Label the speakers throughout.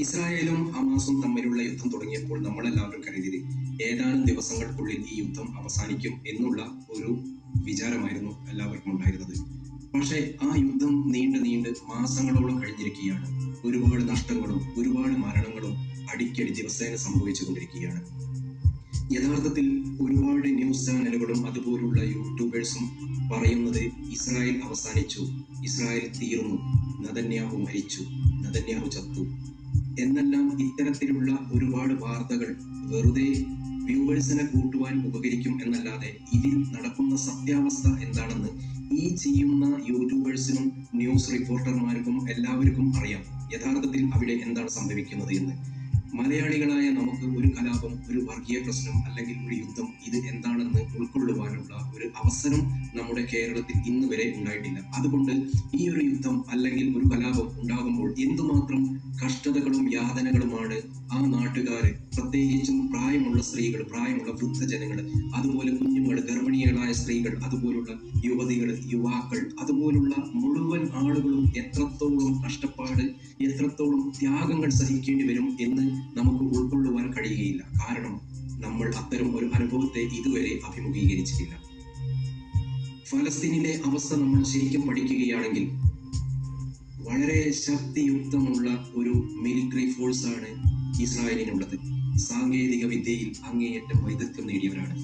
Speaker 1: ഇസ്രായേലും ഹമാസും തമ്മിലുള്ള യുദ്ധം തുടങ്ങിയപ്പോൾ നമ്മളെല്ലാവരും കരുതിയത് ഏതാനും ദിവസങ്ങൾക്കുള്ളിൽ ഈ യുദ്ധം അവസാനിക്കും എന്നുള്ള ഒരു വിചാരമായിരുന്നു എല്ലാവർക്കും ഉണ്ടായിരുന്നത്. പക്ഷേ ആ യുദ്ധം നീണ്ട് നീണ്ട് മാസങ്ങളോളം കഴിഞ്ഞിരിക്കുകയാണ്. ഒരുപാട് നഷ്ടങ്ങളും ഒരുപാട് മരണങ്ങളും അടിക്കടി ദിവസേന സംഭവിച്ചുകൊണ്ടിരിക്കുകയാണ്. യഥാർത്ഥത്തിൽ ഒരുപാട് ന്യൂസ് ചാനലുകളും അതുപോലുള്ള യൂട്യൂബേഴ്സും പറയുന്നത് ഇസ്രായേൽ അവസാനിച്ചു ഇസ്രായേൽ തീർന്നു നദന്യാഹു മരിച്ചു നദന്യാഹു ചത്തു. എന്നെല്ലാം ഇത്തരത്തിലുള്ള ഒരുപാട് വാർത്തകൾ വെറുതെ വ്യൂവേഴ്സിനെ കൂട്ടുവാൻ ഉപകരിക്കും എന്നല്ലാതെ ഇതിൽ നടക്കുന്ന സത്യാവസ്ഥ എന്താണെന്ന് ഈ ചെയ്യുന്ന യൂട്യൂബേഴ്സിനും ന്യൂസ് റിപ്പോർട്ടർമാർക്കും എല്ലാവർക്കും അറിയാം. യഥാർത്ഥത്തിൽ അവിടെ എന്താണ് സംഭവിക്കുന്നത് എന്ന്. മലയാളികളായ നമുക്ക് ഒരു കലാപം ഒരു വർഗീയ പ്രശ്നം അല്ലെങ്കിൽ ഒരു യുദ്ധം ഇത് എന്താണെന്ന് ഉൾക്കൊള്ളുവാനുള്ള ഒരു അവസരം നമ്മുടെ കേരളത്തിൽ ഇന്ന് വരെ ഉണ്ടായിട്ടില്ല. അതുകൊണ്ട് ഈ ഒരു യുദ്ധം അല്ലെങ്കിൽ ഒരു കലാപം ഉണ്ടാകുമ്പോൾ എന്തുമാത്രം കഷ്ടതകളും യാതനകളുമാണ് ആ നാട്ടുകാര് പ്രത്യേകിച്ചും പ്രായമുള്ള സ്ത്രീകൾ പ്രായമുള്ള വൃദ്ധജനങ്ങൾ അതുപോലെ കുഞ്ഞുങ്ങൾ ഗർഭിണികളായ സ്ത്രീകൾ അതുപോലുള്ള യുവതികൾ യുവാക്കൾ അതുപോലുള്ള മുഴുവൻ ആളുകളും എത്രത്തോളം കഷ്ടപ്പാട് എത്രത്തോളം ത്യാഗങ്ങൾ സഹിക്കേണ്ടി അവസ്ഥ നമ്മൾ ശരിക്കും പഠിക്കുകയാണെങ്കിൽ വളരെ ശക്തിയുക്തമുള്ള ഒരു മിലിറ്ററി ഫോഴ്സ് ആണ് ഇസ്രായേലിനുള്ളത്. സാങ്കേതിക വിദ്യയിൽ അങ്ങേയറ്റം വൈദഗ്ധ്യം നേടിയവരാണ്.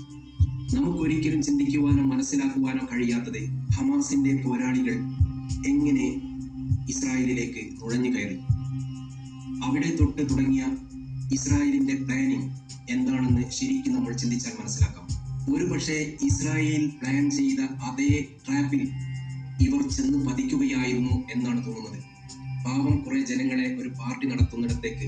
Speaker 1: നമുക്കൊരിക്കലും ചിന്തിക്കുവാനോ മനസ്സിലാക്കുവാനോ കഴിയാത്തത് ഹമാസിന്റെ പോരാളികൾ എങ്ങനെ ഇസ്രായേലിലേക്ക് നുഴഞ്ഞു കയറി. അവിടെ തൊട്ട് തുടങ്ങിയ ഇസ്രായേലിന്റെ പ്ലാനിങ് എന്താണെന്ന് ശരിക്കും നമ്മൾ ചിന്തിച്ചാൽ മനസ്സിലാക്കാം. ഒരു പക്ഷേ ഇസ്രായേൽ പ്ലാൻ ചെയ്ത അതേ ട്രാപ്പിൽ ഇവർ ചെന്ന് പതിക്കുകയായിരുന്നു എന്നാണ് തോന്നുന്നത്. പാവം കുറെ ജനങ്ങളെ ഒരു പാർട്ടി നടത്തുന്നിടത്തേക്ക്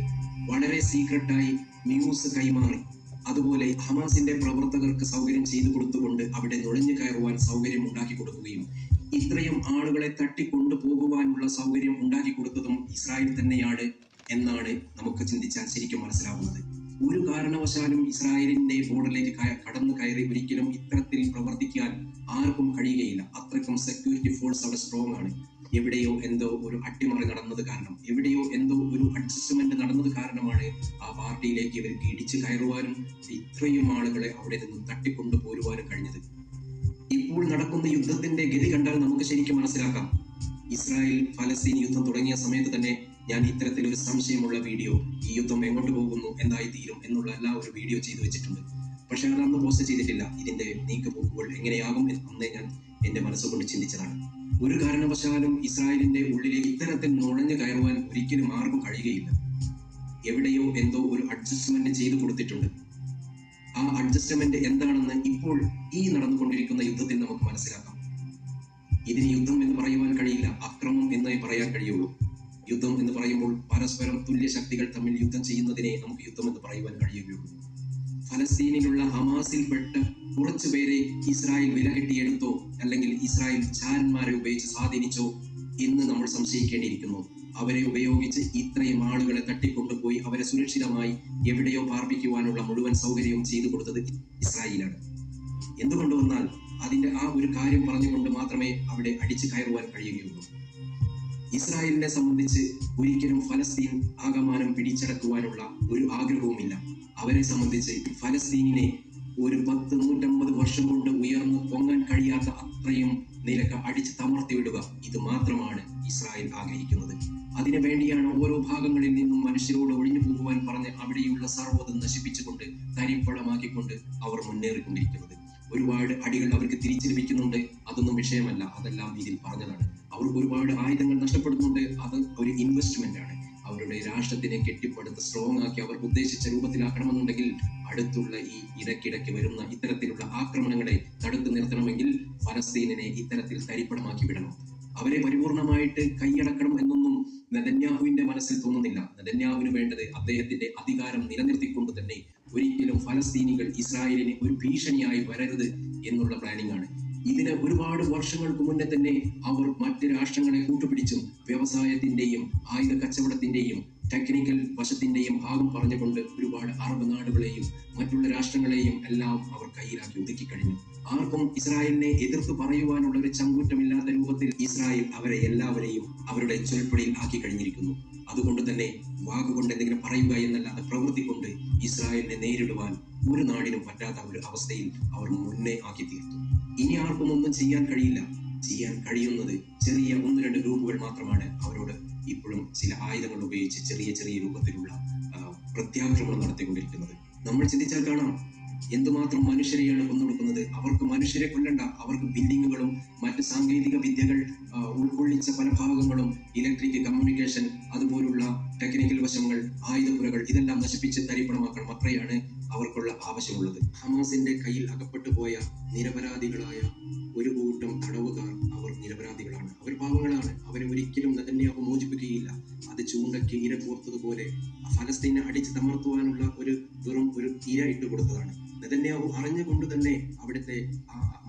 Speaker 1: വളരെ സീക്രട്ടായി ന്യൂസ് കൈമാറി. അതുപോലെ ഹമാസിന്റെ പ്രവർത്തകർക്ക് സൗകര്യം ചെയ്തു കൊടുത്തുകൊണ്ട് അവിടെ നുഴഞ്ഞു കയറുവാൻ സൗകര്യം ഉണ്ടാക്കി കൊടുക്കുകയും ഇത്രയും ആളുകളെ തട്ടിക്കൊണ്ടു പോകുവാനുള്ള സൗകര്യം ഉണ്ടാക്കി കൊടുത്തതും ഇസ്രായേൽ തന്നെയാണ് എന്നാണ് നമുക്ക് ചിന്തിച്ചാൽ ശരിക്കും മനസ്സിലാവുന്നത്. ഒരു കാരണവശാലും ഇസ്രായേലിന്റെ ബോർഡറിലേക്ക് കടന്നു കയറി ഒരിക്കലും ഇത്തരത്തിൽ പ്രവർത്തിക്കാൻ ആർക്കും കഴിയുകയില്ല. അത്രയ്ക്കും സെക്യൂരിറ്റി ഫോഴ്സ് അവിടെ സ്ട്രോങ് ആണ്. എവിടെയോ എന്തോ ഒരു അട്ടിമറി നടന്നത് കാരണം എവിടെയോ എന്തോ ഒരു അഡ്ജസ്റ്റ്മെന്റ് നടന്നത് കാരണമാണ് ആ പാർട്ടിയിലേക്ക് ഇവർ ഇടിച്ചു കയറുവാനും ഇത്രയും ആളുകളെ അവിടെ നിന്ന് തട്ടിക്കൊണ്ടു പോരുവാനും കഴിഞ്ഞത്. ഇപ്പോൾ നടക്കുന്ന യുദ്ധത്തിന്റെ ഗതി കണ്ടാൽ നമുക്ക് ശരിക്കും മനസ്സിലാക്കാം. ഇസ്രായേൽ ഫലസ്തീൻ യുദ്ധം തുടങ്ങിയ സമയത്ത് തന്നെ ഞാൻ ഇത്തരത്തിലൊരു സംശയമുള്ള വീഡിയോ ഈ യുദ്ധം എങ്ങോട്ട് പോകുന്നു എന്തായി തീരും എന്നുള്ള എല്ലാ ഒരു വീഡിയോ ചെയ്തു വെച്ചിട്ടുണ്ട്. പക്ഷെ അത് അന്ന് പോസ്റ്റ് ചെയ്തിട്ടില്ല. ഇതിന്റെ നീക്കുപോക്കുകൾ എങ്ങനെയാകും എന്ന് അന്നേ ഞാൻ എന്റെ മനസ്സുകൊണ്ട് ചിന്തിച്ചതാണ്. ഒരു കാരണവശാലും ഇസ്രായേലിന്റെ ഉള്ളിലെ ഇത്തരത്തിൽ നുഴഞ്ഞു കയറുവാൻ ഒരിക്കലും ആർക്കും കഴിയുകയില്ല. എവിടെയോ എന്തോ ഒരു അഡ്ജസ്റ്റ്മെന്റ് ചെയ്തു കൊടുത്തിട്ടുണ്ട്. ആ അഡ്ജസ്റ്റ്മെന്റ് എന്താണെന്ന് ഇപ്പോൾ ഈ നടന്നുകൊണ്ടിരിക്കുന്ന യുദ്ധത്തിൽ നമുക്ക് മനസ്സിലാക്കാം. ഇതിന് യുദ്ധം എന്ന് പറയുവാൻ കഴിയില്ല അക്രമം എന്നേ പറയാൻ കഴിയുള്ളൂ. യുദ്ധം എന്ന് പറയുമ്പോൾ പരസ്പരം തുല്യ ശക്തികൾ തമ്മിൽ യുദ്ധം ചെയ്യുന്നതിനെ നമുക്ക് യുദ്ധം എന്ന് പറയുവാൻ കഴിയുകയുള്ളൂ. ഫലസ്തീനിലുള്ള ഹമാസിൽപ്പെട്ട കുറച്ചു പേരെ ഇസ്രായേൽ വിലകെട്ടിയെടുത്തോ അല്ലെങ്കിൽ ഇസ്രായേൽ ചാരന്മാരെ ഉപയോഗിച്ച് സ്വാധീനിച്ചോ എന്ന് നമ്മൾ സംശയിക്കേണ്ടിയിരിക്കുന്നു. അവരെ ഉപയോഗിച്ച് ഇത്രയും ആളുകളെ തട്ടിക്കൊണ്ടുപോയി അവരെ സുരക്ഷിതമായി എവിടെയോ പാർപ്പിക്കുവാനുള്ള മുഴുവൻ സൗകര്യവും ചെയ്തു കൊടുത്തത് ഇസ്രായേലാണ്. എന്തുകൊണ്ട് വന്നാൽ അതിന്റെ ആ ഒരു കാര്യം പറഞ്ഞുകൊണ്ട് മാത്രമേ അവിടെ അടിച്ചു കയറുവാൻ കഴിയുകയുള്ളൂ. ഇസ്രായേലിനെ സംബന്ധിച്ച് ഒരിക്കലും ഫലസ്തീൻ ആകമാനം പിടിച്ചടക്കുവാനുള്ള ഒരു ആഗ്രഹവുമില്ല. അവരെ സംബന്ധിച്ച് ഫലസ്തീനിനെ ഒരു പത്ത് നൂറ്റമ്പത് വർഷം കൊണ്ട് ഉയർന്നു പൊങ്ങാൻ കഴിയാത്ത അത്രയും നിലയ്ക്ക് അടിച്ച് തമർത്തിവിടുക ഇത് മാത്രമാണ് ഇസ്രായേൽ ആഗ്രഹിക്കുന്നത്. അതിനു വേണ്ടിയാണ് ഓരോ ഭാഗങ്ങളിൽ നിന്നും മനുഷ്യരോട് ഒഴിഞ്ഞു പോകുവാൻ പറഞ്ഞ് അവിടെയുള്ള സർവതും നശിപ്പിച്ചുകൊണ്ട് തരിപ്പളമാക്കിക്കൊണ്ട് അവർ മുന്നേറിക്കൊണ്ടിരിക്കുന്നത്. ഒരുപാട് അടികൾ അവർക്ക് തിരിച്ചു ലഭിക്കുന്നുണ്ട്. അതൊന്നും വിഷയമല്ല. അതെല്ലാം ഇതിൽ പറഞ്ഞതാണ്. അവർക്ക് ഒരുപാട് ആയുധങ്ങൾ നഷ്ടപ്പെടുന്നുണ്ട്. അത് ഒരു ഇൻവെസ്റ്റ്മെന്റ് ആണ്. അവരുടെ രാഷ്ട്രത്തിനെ കെട്ടിപ്പടുത്ത് സ്ട്രോങ് ആക്കി അവർ ഉദ്ദേശിച്ച രൂപത്തിലാക്കണമെന്നുണ്ടെങ്കിൽ അടുത്തുള്ള ഈ ഇടയ്ക്കിടയ്ക്ക് വരുന്ന ഇത്തരത്തിലുള്ള ആക്രമണങ്ങളെ തടുത്തു നിർത്തണമെങ്കിൽ ഫലസ്തീനിനെ ഇത്തരത്തിൽ തരിപ്പണമാക്കി വിടണം. അവരെ പരിപൂർണമായിട്ട് കൈയടക്കണം എന്നൊന്നും നെതന്യാഹുവിന്റെ മനസ്സിൽ തോന്നുന്നില്ല. നെതന്യാഹുവിന് വേണ്ടത് അദ്ദേഹത്തിന്റെ അധികാരം നിലനിർത്തിക്കൊണ്ട് ഫലസ്തീനികൾ ഇസ്രായേലിന് ഒരു ഭീഷണിയായി വരരുത് എന്നുള്ള പ്ലാനിംഗ് ആണ്. ഇതിന് ഒരുപാട് വർഷങ്ങൾക്ക് മുന്നേ തന്നെ അവർ മറ്റ് രാഷ്ട്രങ്ങളെ കൂട്ടുപിടിച്ചും വ്യവസായത്തിന്റെയും ആയുധ കച്ചവടത്തിന്റെയും ടെക്നിക്കൽ വശത്തിന്റെയും ഭാഗം പറഞ്ഞുകൊണ്ട് ഒരുപാട് അറബ് നാടുകളെയും മറ്റുള്ള രാഷ്ട്രങ്ങളെയും എല്ലാം അവർ കയ്യിലാക്കി ഒതുക്കി കഴിഞ്ഞു. ആർക്കും ഇസ്രായേലിനെ എതിർത്ത് പറയുവാനുള്ള ഒരു ചങ്കൂറ്റമില്ലാത്ത രൂപത്തിൽ ഇസ്രായേൽ അവരെ എല്ലാവരെയും അവരുടെ ചൊൽപ്പടിയിൽ ആക്കി കഴിഞ്ഞിരിക്കുന്നു. അതുകൊണ്ട് തന്നെ വാക്കുകൊണ്ട് എന്തെങ്കിലും പറയുക എന്നല്ലാതെ പ്രവൃത്തി കൊണ്ട് ഇസ്രായേലിനെ നേരിടുവാൻ ഒരു നാടിനും പറ്റാത്ത ഒരു അവസ്ഥയിൽ അവർ മുന്നേ ആക്കി തീർത്തു ഇനി ആർക്കും ഒന്നും ചെയ്യാൻ കഴിയില്ല. ചെയ്യാൻ കഴിയുന്നത് ചെറിയ ഒന്ന് രണ്ട് ഗ്രൂപ്പുകൾ മാത്രമാണ് അവരോട് ഇപ്പോഴും ചില ആയുധങ്ങൾ ഉപയോഗിച്ച് ചെറിയ ചെറിയ രൂപത്തിലുള്ള പ്രത്യാക്രമണം നടത്തിക്കൊണ്ടിരിക്കുന്നത്. നമ്മൾ ചിന്തിച്ചാൽ കാണാം. എന്തുമാത്രം മനുഷ്യരെയാണ് അവർക്ക് മനുഷ്യരെ കൊല്ലണ്ട അവർക്ക് ബിൽഡിങ്ങുകളും മറ്റ് സാങ്കേതിക വിദ്യകൾ ഉൾക്കൊള്ളിച്ച പല ഭാഗങ്ങളും ഇലക്ട്രിക് കമ്മ്യൂണിക്കേഷൻ അതുപോലുള്ള ടെക്നിക്കൽ വശങ്ങൾ ആയുധപുരകൾ ഇതെല്ലാം നശിപ്പിച്ച് തരിപ്പണമാക്കണം അത്രയാണ് അവർക്കുള്ള ആവശ്യമുള്ളത്. ഹമാസിന്റെ കയ്യിൽ അകപ്പെട്ടു പോയ നിരപരാധികളായ ഒരു കൂട്ടം തടവുകാർ അവർ നിരപരാധികളാണ്. അവർ പാവങ്ങളാണ്. അവരെ ഒരിക്കലും നെതന്യാഹു മോചിപ്പിക്കുകയില്ല. അത് ചൂണ്ടയ്ക്ക് ഇര കോർത്തതുപോലെ ഫലസ്തീനെ അടിച്ചു തമർത്തുവാനുള്ള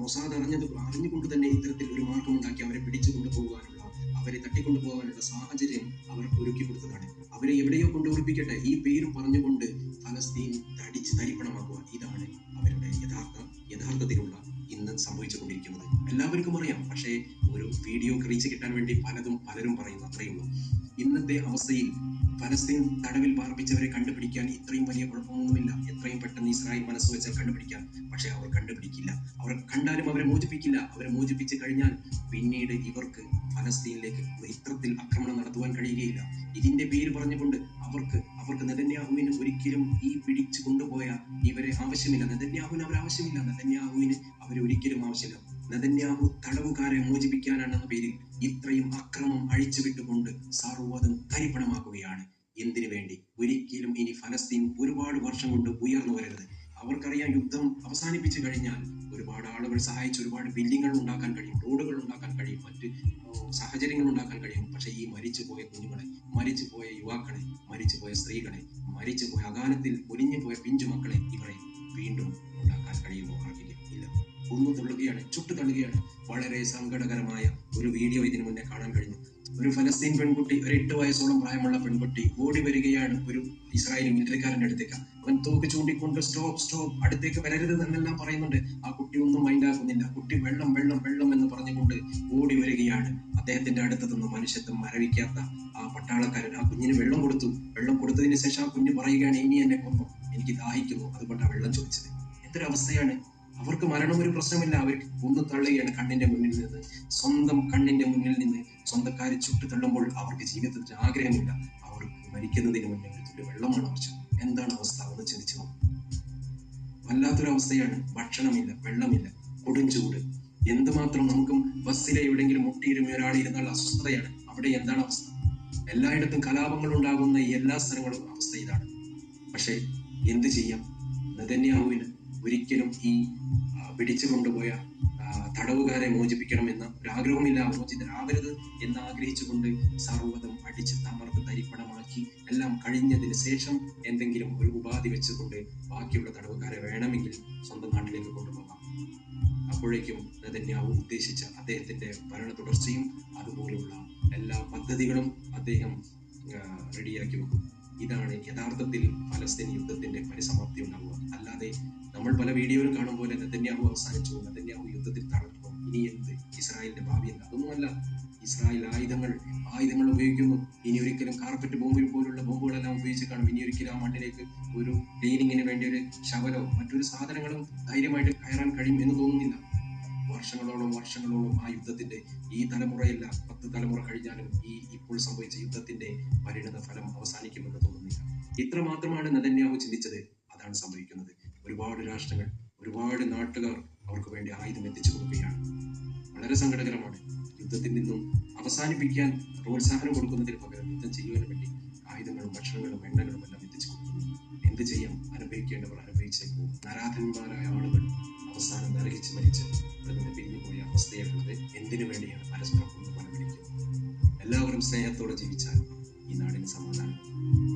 Speaker 1: മൊസാദ് അറിഞ്ഞത് അറിഞ്ഞുകൊണ്ട് തന്നെ ഇത്തരത്തിൽ ഒരു മാർഗമുണ്ടാക്കി അവരെ പിടിച്ചു കൊണ്ടുപോകാനുള്ള അവരെ തട്ടിക്കൊണ്ടു പോകാനുള്ള സാഹചര്യം അവർ ഒരുക്കി കൊടുത്തതാണ്. അവരെ എവിടെയോ കൊണ്ട് ഉറപ്പിക്കട്ടെ ഈ പേര് പറഞ്ഞുകൊണ്ട് ഫലസ്തീൻ തടിച്ച് തരിപ്പണമാക്കുക. ഇതാണ് അവരുടെ യഥാർത്ഥ യഥാർത്ഥത്തിലുള്ള ഇന്ന് സംഭവിച്ചുകൊണ്ടിരിക്കുന്നത്. എല്ലാവർക്കും അറിയാം. പക്ഷേ ഒരു വീഡിയോ റീച്ച് കിട്ടാൻ വേണ്ടി പലതും പലരും പറയുന്നു. അത്രയുള്ളൂ. ഇന്നത്തെ അവസ്ഥയിൽ ഫലസ്തീൻ തടവിൽ പാർപ്പിച്ചവരെ കണ്ടുപിടിക്കാൻ ഇത്രയും വലിയ കുഴപ്പമൊന്നുമില്ല. എത്രയും പെട്ടെന്ന് ഇസ്രായേൽ മനസ്സ് വെച്ചാൽ കണ്ടുപിടിക്കാം. പക്ഷെ അവർ കണ്ടുപിടിക്കില്ല. അവർ കണ്ടാലും അവരെ മോചിപ്പിക്കില്ല. അവരെ മോചിപ്പിച്ച് കഴിഞ്ഞാൽ പിന്നീട് ഇവർക്ക് ഫലസ്തീനിലേക്ക് ഇത്തരത്തിൽ ആക്രമണം നടത്തുവാൻ കഴിയുകയില്ല. ഇതിന്റെ പേര് പറഞ്ഞുകൊണ്ട് അവർക്ക് അവർക്ക് നെതന്യാഹുവിന് ഒരിക്കലും ഈ പിടിച്ചു കൊണ്ടുപോയ ഇവരെ ആവശ്യമില്ല. നെതന്യാഹുവിന് അവർ ആവശ്യമില്ല. നെതന്യാഹുവിന് അവരെ ഒരിക്കലും ആവശ്യമില്ല. നെതന്യാഹു തടവുകാരെ മോചിപ്പിക്കാനാണെന്ന പേരിൽ ഇത്രയും അക്രമം അഴിച്ചുവിട്ടുകൊണ്ട് സർവതും തരിപ്പണമാക്കുകയാണ്. എന്തിനു വേണ്ടി? ഒരിക്കലും ഇനി ഫലസ്തീൻ ഒരുപാട് വർഷം കൊണ്ട് ഉയർന്നു വരരുത്. അവർക്കറിയാം യുദ്ധം അവസാനിപ്പിച്ചു കഴിഞ്ഞാൽ ഒരുപാട് ആളുകൾ സഹായിച്ച് ഒരുപാട് ബിൽഡിങ്ങുകൾ ഉണ്ടാക്കാൻ കഴിയും റോഡുകൾ ഉണ്ടാക്കാൻ കഴിയും മറ്റ് സാഹചര്യങ്ങൾ ഉണ്ടാക്കാൻ കഴിയും. പക്ഷെ ഈ മരിച്ചു പോയ കുഞ്ഞുങ്ങളെ മരിച്ചു പോയ യുവാക്കളെ മരിച്ചു പോയ സ്ത്രീകളെ മരിച്ചു പോയ അകാലത്തിൽ ഒലിഞ്ഞു പോയ പിഞ്ചു മക്കളെ ഇവരെ വീണ്ടും ഉണ്ടാക്കാൻ കഴിയുമോ ഇല്ല. ഒന്ന് തള്ളുകയാണ്. ചുട്ടുതള്ളുകയാണ് വളരെ സങ്കടകരമായ ഒരു വീഡിയോ ഇതിനു മുന്നേ കാണാൻ കഴിഞ്ഞു. ഒരു ഫലസ്തീൻ പെൺകുട്ടി ഒരു എട്ട് വയസ്സോളം പ്രായമുള്ള പെൺകുട്ടി ഓടി വരികയാണ് ഒരു ഇസ്രായേലി മിലിറ്ററിക്കാരന്റെ അടുത്തേക്ക്. അവൻ തോക്ക് ചൂണ്ടിക്കൊണ്ട് സ്റ്റോപ്പ് സ്റ്റോപ്പ് അടുത്തേക്ക് വരരുത് എന്നെല്ലാം പറയുന്നുണ്ട്. ആ കുട്ടി ഒന്നും മൈൻഡ് ആക്കുന്നില്ല. കുട്ടി വെള്ളം വെള്ളം വെള്ളം എന്ന് പറഞ്ഞുകൊണ്ട് ഓടി വരികയാണ്. അദ്ദേഹത്തിന്റെ അടുത്ത് മനുഷ്യത്വം മരവിക്കാത്ത ആ പട്ടാളക്കാരൻ ആ കുഞ്ഞിന് വെള്ളം കൊടുത്തു. വെള്ളം കൊടുത്തതിന് ശേഷം ആ കുഞ്ഞ് പറയുകയാണ് ഇനി എന്നെ കൊന്നു. എനിക്ക് ദാഹിക്കുന്നു അതുകൊണ്ട് ആ വെള്ളം ചോദിച്ചത്. അവസ്ഥയാണ് അവർക്ക് മരണം ഒരു പ്രശ്നമില്ല. അവർ ഒന്ന് തള്ളുകയാണ് കണ്ണിന്റെ മുന്നിൽ നിന്ന്. സ്വന്തം കണ്ണിന്റെ മുന്നിൽ നിന്ന് സ്വന്തക്കാരെ ചുട്ടു തള്ളുമ്പോൾ അവർക്ക് ജീവിതത്തിൽ ആഗ്രഹമില്ല. അവർ മരിക്കുന്നതിന് മുന്നേ ഒരു തുള്ളി വെള്ളമാണ് എന്താണ് അവസ്ഥ? ഒന്ന് ചിന്തിച്ചു വല്ലാത്തൊരു അവസ്ഥയാണ്. ഭക്ഷണമില്ല വെള്ളമില്ല കൊടും ചൂട്. എന്തുമാത്രം നമുക്കും ബസ്സിലെ എവിടെയെങ്കിലും മുട്ടിയിരുന്ന ഒരാൾ ഇരുന്നാൽ അസ്വസ്ഥതയാണ്. അവിടെ എന്താണ് അവസ്ഥ? എല്ലായിടത്തും കലാപങ്ങൾ ഉണ്ടാകുന്ന എല്ലാ സ്ഥലങ്ങളും അവസ്ഥ ഇതാണ്. പക്ഷേ എന്ത് ചെയ്യാം? നെതന്യാഹുവിന് ഒരിക്കലും ഈ പിടിച്ചു കൊണ്ടുപോയ തടവുകാരെ മോചിപ്പിക്കണമെന്ന ഒരു ആഗ്രഹമില്ല മോചിതരാവരുത് എന്ന് ആഗ്രഹിച്ചുകൊണ്ട് സർവതം അടിച്ച് തമർത്ത് തരിപ്പണമാക്കി എല്ലാം കഴിഞ്ഞതിന് ശേഷം എന്തെങ്കിലും ഒരു ഉപാധി വെച്ചുകൊണ്ട് ബാക്കിയുള്ള തടവുകാരെ വേണമെങ്കിൽ സ്വന്തം നാട്ടിലേക്ക് കൊണ്ടുപോകാം. അപ്പോഴേക്കും നെതന്യാവ് ഉദ്ദേശിച്ച അദ്ദേഹത്തിന്റെ ഭരണ തുടർച്ചയും അതുപോലെയുള്ള എല്ലാ പദ്ധതികളും അദ്ദേഹം റെഡിയാക്കി വെക്കും. ഇതാണ് യഥാർത്ഥത്തിൽ ഫലസ്തീൻ യുദ്ധത്തിന്റെ പരിസമാപ്തി ഉണ്ടാവുക. അല്ലാതെ നമ്മൾ പല വീഡിയോയിലും കാണും പോലെ നെതന്യാഹു അവസാനിച്ചു നെതന്യാഹു യുദ്ധത്തിൽ തളർന്നു ഇനി എന്ത്? ഇസ്രായേലിന്റെ ഭാവി എന്ത്? അതൊന്നുമല്ല. ഇസ്രായേൽ ആയുധങ്ങൾ ആയുധങ്ങൾ ഉപയോഗിക്കുന്നു. ഇനി ഒരിക്കലും കാർപ്പറ്റ് ബോംബിൽ പോലുള്ള ബോംബുകളെല്ലാം ഉപയോഗിച്ച് കാണും. ഇനി ഒരിക്കലും ആ മണ്ണിലേക്ക് ഒരു ക്ലീനിങ്ങിന് വേണ്ടി ഒരു ശവലോ മറ്റൊരു സാധനങ്ങളും ധൈര്യമായിട്ട് കയറാൻ കഴിയും എന്ന് തോന്നുന്നില്ല. വർഷങ്ങളോളം വർഷങ്ങളോളം ആ യുദ്ധത്തിന്റെ ഈ തലമുറയല്ല പത്ത് തലമുറ കഴിഞ്ഞാലും ഈ ഇപ്പോൾ സംഭവിച്ച യുദ്ധത്തിന്റെ പരിണത ഫലം അവസാനിക്കുമെന്ന് തോന്നുന്നില്ല. ഇത്ര മാത്രമാണ് നെതന്യാഹു ചിന്തിച്ചത്. അതാണ് സംഭവിക്കുന്നത്. ഒരുപാട് രാഷ്ട്രങ്ങൾ ഒരുപാട് നാട്ടുകാർ അവർക്ക് വേണ്ടി ആയുധം എത്തിച്ചു കൊടുക്കുകയാണ്. വളരെ സങ്കടകരമാണ്. യുദ്ധത്തിൽ നിന്നും അവസാനിപ്പിക്കാൻ പ്രോത്സാഹനം കൊടുക്കുന്നതിന് പകരം യുദ്ധം ചെയ്യുവാൻ വേണ്ടി ആയുധങ്ങളും ഭക്ഷണങ്ങളും എണ്ണകളും എല്ലാം എത്തിച്ചു കൊടുക്കുന്നു. എന്ത് ചെയ്യാം? അനുഭവിക്കേണ്ടവർ അനുഭവിച്ചേ പോകും. നരാധന്മാരായ ആളുകൾ അവസാനം നരകിച്ച് മരിച്ച് അതിന് പിരിഞ്ഞുപോയ പിരിഞ്ഞു പോയ അവസ്ഥയുള്ളത് എന്തിനു വേണ്ടിയാണ് പരസ്പരം കൊണ്ട് പല എല്ലാവരും സ്നേഹത്തോടെ ജീവിച്ചാൽ ഈ നാടിന് സമാധാനം.